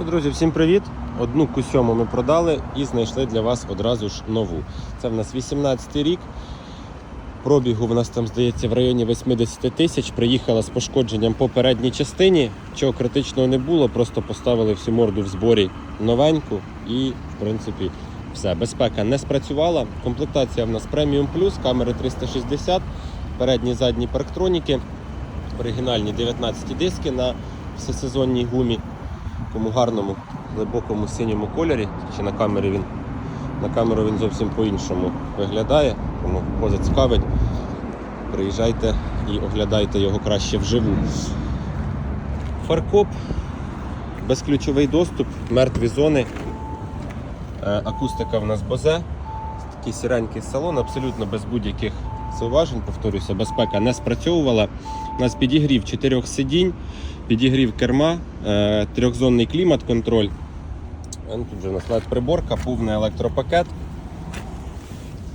Що, друзі, всім привіт! Одну Q7 ми продали і знайшли для вас одразу ж нову. Це в нас 18 рік. Пробігу в нас там, здається, в районі 80 тисяч. Приїхала з пошкодженням по передній частині. Чого критичного не було, просто поставили всю морду в зборі новеньку і, в принципі, все. Безпека не спрацювала. Комплектація в нас преміум плюс, камери 360, передні задні парктроніки, оригінальні 19 диски на всесезонній гумі такому гарному, глибокому синьому кольорі. Чи на камері він на камеру він зовсім по-іншому виглядає. Тому кого зацікавить, приїжджайте і оглядайте його краще вживу. Фаркоп, безключовий доступ, мертві зони. Е, Акустика в нас бозе. Такий сіренький салон, абсолютно без будь-яких зауважень. Повторюся, безпека не спрацьовувала. У нас підігрів чотирьох сидінь, підігрів керма, е, трьохзонний клімат-контроль. Е, ну, Тут вже у нас навіть приборка, повний електропакет.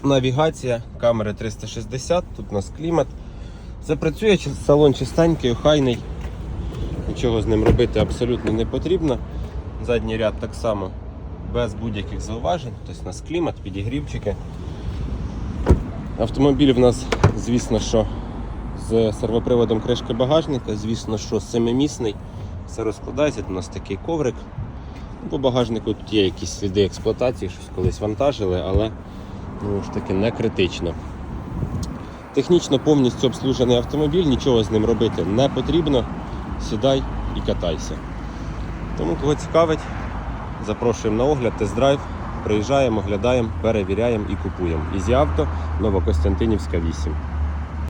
Навігація, камери 360, тут у нас клімат. Запрацює салон чистенький, охайний. Нічого з ним робити абсолютно не потрібно. Задній ряд так само без будь-яких зауважень. Тобто у нас клімат, підігрівчики. Автомобіль в нас, звісно, що з сервоприводом кришки багажника, звісно, що семимісний. Все розкладається, тут у нас такий коврик. Ну, По багажнику тут є якісь сліди експлуатації, щось колись вантажили, але ну, ж таки не критично. Технічно повністю обслужений автомобіль, нічого з ним робити не потрібно. Сідай і катайся. Тому кого цікавить, запрошуємо на огляд, тест-драйв. Приїжджаємо, оглядаємо, перевіряємо і купуємо. Ізі авто, Новокостянтинівська 8.